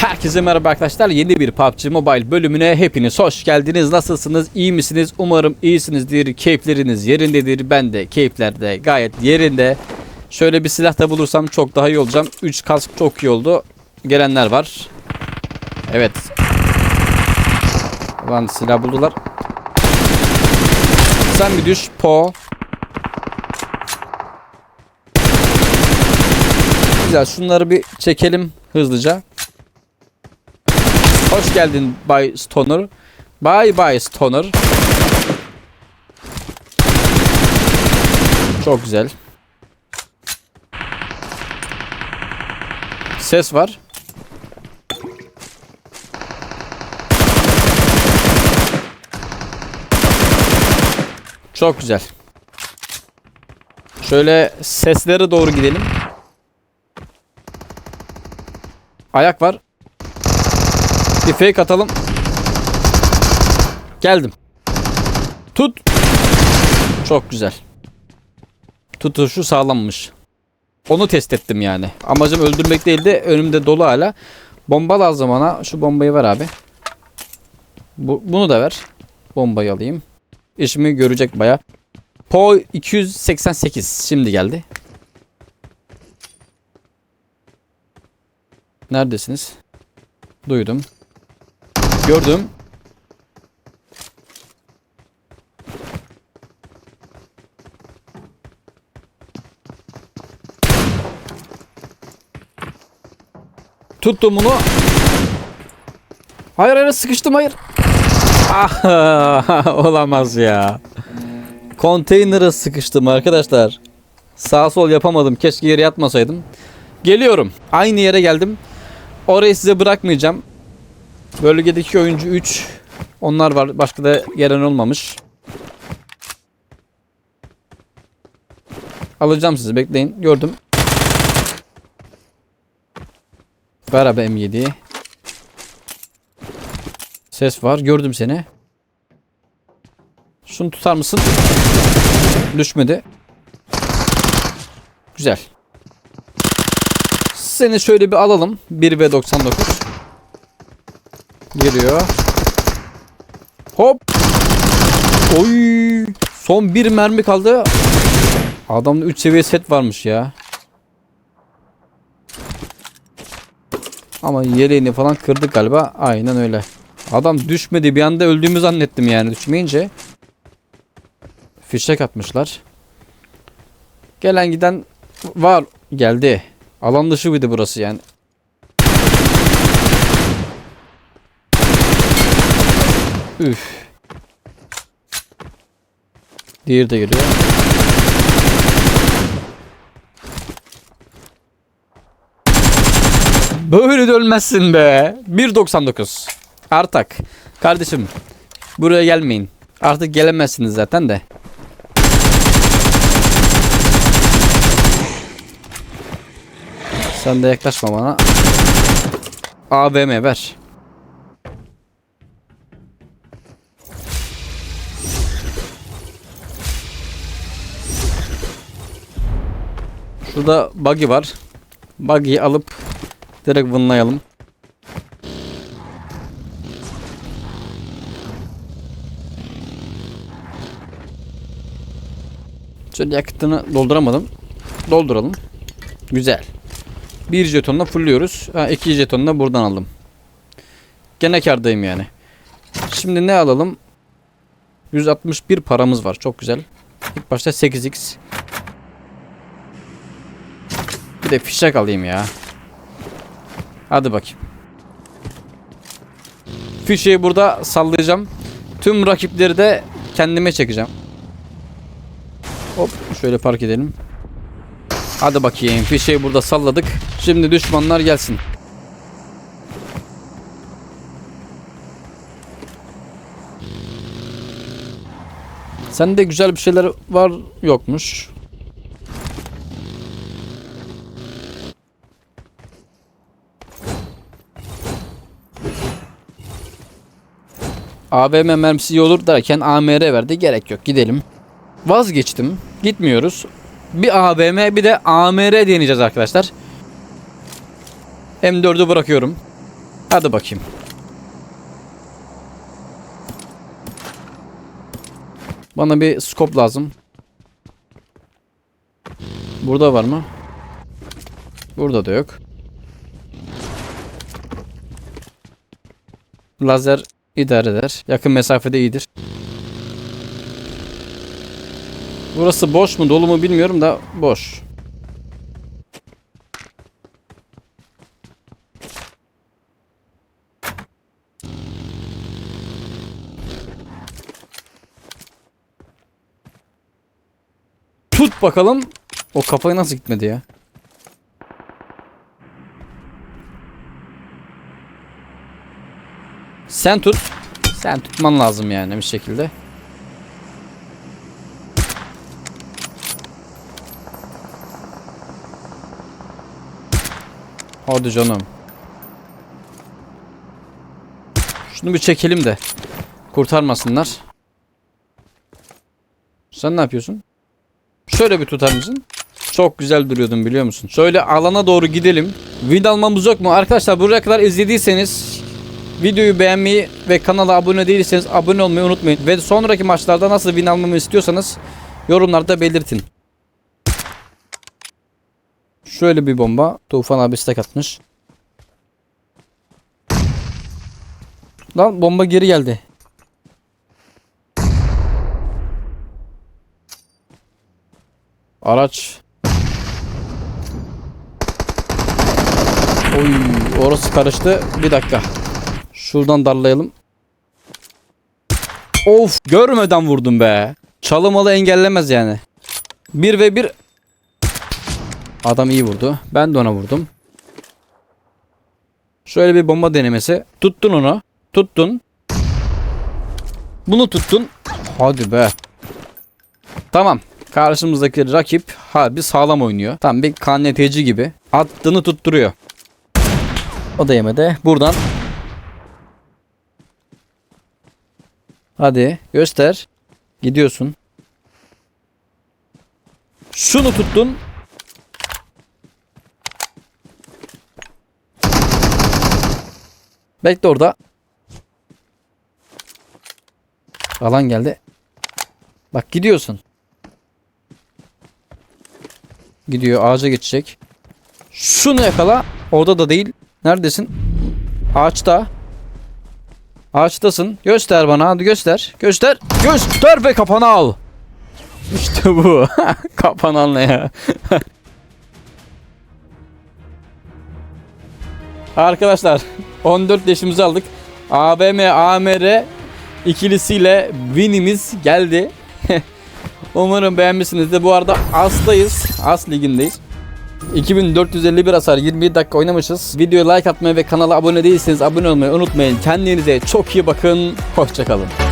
Herkese merhaba arkadaşlar. Yeni bir PUBG Mobile bölümüne hepiniz hoş geldiniz. Nasılsınız? İyi misiniz? Umarım iyisinizdir. Keyifleriniz yerindedir. Ben de keyifler de gayet yerinde. Şöyle bir silah da bulursam çok daha iyi olacağım. 3 kask çok iyi oldu. Gelenler var. Evet. Lan silah buldular. Sen bir düş. Po. Güzel. Şunları bir çekelim hızlıca. Hoş geldin Bay Stoner. Bye bye Stoner. Çok güzel. Ses var. Çok güzel. Şöyle seslere doğru gidelim. Ayak var. Bir fake atalım. Geldim. Tut. Çok güzel. Tutuşu sağlammış. Onu test ettim yani. Amacım öldürmek değil de önümde dolu hala. Bomba lazım bana. Şu bombayı ver abi. Bu, bunu da ver. Bombayı alayım. İşimi görecek baya. Po 288 şimdi geldi. Neredesiniz? Duydum. Gördüm. Tuttum bunu. Hayır hayır sıkıştım hayır. Ah olamaz ya. Konteynere sıkıştım arkadaşlar. Sağ sol yapamadım. Keşke yere yatmasaydım. Geliyorum. Aynı yere geldim. Orayı size bırakmayacağım. Bölgedeki oyuncu 3. Onlar var. Başka da gelen olmamış. Alacağım sizi. Bekleyin. Gördüm. Ver abi M7'yi. Ses var. Gördüm seni. Şunu tutar mısın? Düşmedi. Güzel. Seni şöyle bir alalım. 1 ve 99. Giriyor. Hop. Oy. Son bir mermi kaldı. Adamda 3 seviye set varmış ya. Ama yeleğini falan kırdık galiba. Aynen öyle. Adam düşmedi. Bir anda öldüğümü zannettim yani düşmeyince. Fişek atmışlar. Gelen giden var. Geldi. Alan dışı bir burası yani. Üf. Diğeri de geliyor. Böyle de ölmezsin be. 1.99. Artak. Kardeşim. Buraya gelmeyin. Artık gelemezsiniz zaten de. Sen de yaklaşma bana. AVM ver. Şurada buggy var. Buggy'yi alıp direkt vınlayalım. Şöyle yakıtını dolduramadım. Dolduralım. Güzel. Bir jetonla fulluyoruz. Ha, iki jetonla buradan aldım. Gene kardayım yani. Şimdi ne alalım? 161 paramız var. Çok güzel. İlk başta 8x. Bir de fişek alayım ya. Hadi bakayım. Fişeği burada sallayacağım. Tüm rakipleri de kendime çekeceğim. Hop şöyle park edelim. Hadi bakayım fişeği burada salladık. Şimdi düşmanlar gelsin. Sende güzel bir şeyler var yokmuş. AVM mermisi iyi olur derken AMR verdi. Gerek yok gidelim. Vazgeçtim. Gitmiyoruz. Bir AVM bir de AMR deneyeceğiz arkadaşlar. M4'ü bırakıyorum. Hadi bakayım. Bana bir scope lazım. Burada var mı? Burada da yok. Lazer idare eder. Yakın mesafede iyidir. Burası boş mu dolu mu bilmiyorum da boş. Tut bakalım. O kafayı nasıl gitmedi ya? Sen tut. Sen tutman lazım yani bir şekilde. Hadi canım. Şunu bir çekelim de. Kurtarmasınlar. Sen ne yapıyorsun? Şöyle bir tutar mısın? Çok güzel duruyordun biliyor musun? Şöyle alana doğru gidelim. Win almamız yok mu? Arkadaşlar buraya kadar izlediyseniz videoyu beğenmeyi ve kanala abone değilseniz abone olmayı unutmayın. Ve sonraki maçlarda nasıl win almamı istiyorsanız yorumlarda belirtin. Şöyle bir bomba. Tufan abi stack atmış. Lan bomba geri geldi. Araç. Oy, orası karıştı. Bir dakika. Şuradan darlayalım. Of, görmeden vurdum be. Çalımalı engellemez yani. 1 ve 1 Adam iyi vurdu. Ben de ona vurdum. Şöyle bir bomba denemesi. Tuttun onu. Tuttun. Bunu tuttun. Hadi be. Tamam. Karşımızdaki rakip harbi sağlam oynuyor. Tam bir KNT'ci gibi. Attığını tutturuyor. O da yemedi. Buradan. Hadi göster. Gidiyorsun. Şunu tuttun. Bekle orada. Alan geldi. Bak gidiyorsun. Gidiyor ağaca geçecek. Şunu yakala. Orada da değil. Neredesin? Ağaçta. Ağaçtasın. Göster bana. Hadi göster. Göster. Göster ve kapanı al. İşte bu. kapanı al ne ya? Arkadaşlar 14 yaşımızı aldık. ABM AMR ikilisiyle winimiz geldi. Umarım beğenmişsinizdir. Bu arada As'tayız. As ligindeyiz. 2451 hasar 27 dakika oynamışız. Videoya like atmayı ve kanala abone değilseniz abone olmayı unutmayın. Kendinize çok iyi bakın. Hoşçakalın.